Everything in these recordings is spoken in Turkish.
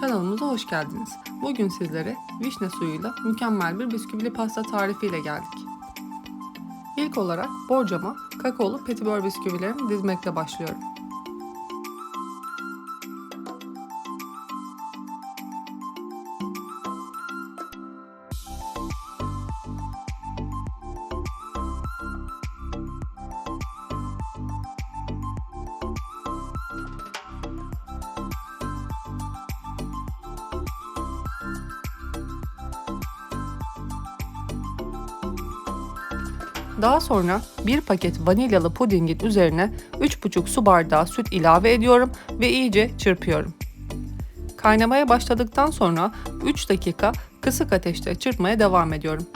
Kanalımıza hoş geldiniz. Bugün sizlere vişne suyuyla mükemmel bir bisküvili pasta tarifiyle geldik. İlk olarak borcama kakaolu petibör bisküvilerimi dizmekle başlıyorum. Daha sonra bir paket vanilyalı pudingin üzerine 3,5 su bardağı süt ilave ediyorum ve iyice çırpıyorum. Kaynamaya başladıktan sonra 3 dakika kısık ateşte çırpmaya devam ediyorum.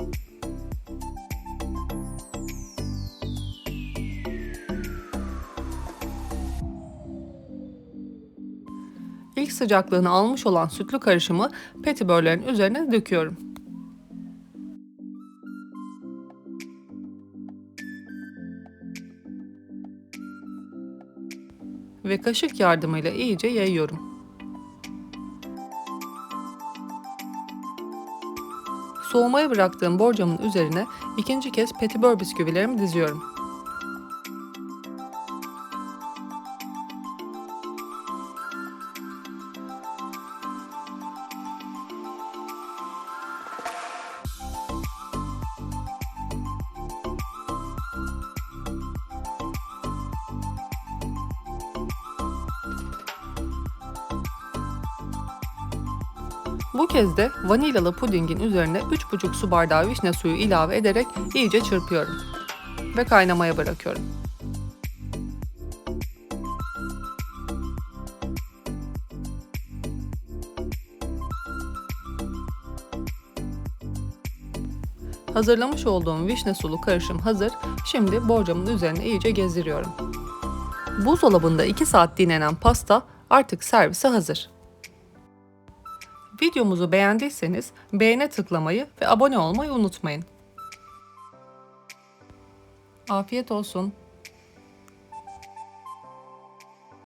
İlk sıcaklığını almış olan sütlü karışımı petibörlerin üzerine döküyorum. Ve kaşık yardımıyla iyice yayıyorum. Soğumaya bıraktığım borcamın üzerine ikinci kez petibör bisküvilerimi diziyorum. Bu kez de vanilyalı pudingin üzerine 3,5 su bardağı vişne suyu ilave ederek iyice çırpıyorum ve kaynamaya bırakıyorum. Hazırlamış olduğum vişne sulu karışım hazır. Şimdi borcamın üzerine iyice gezdiriyorum. Buzdolabında 2 saat dinlenen pasta artık servise hazır. Videomuzu beğendiyseniz beğene tıklamayı ve abone olmayı unutmayın. Afiyet olsun.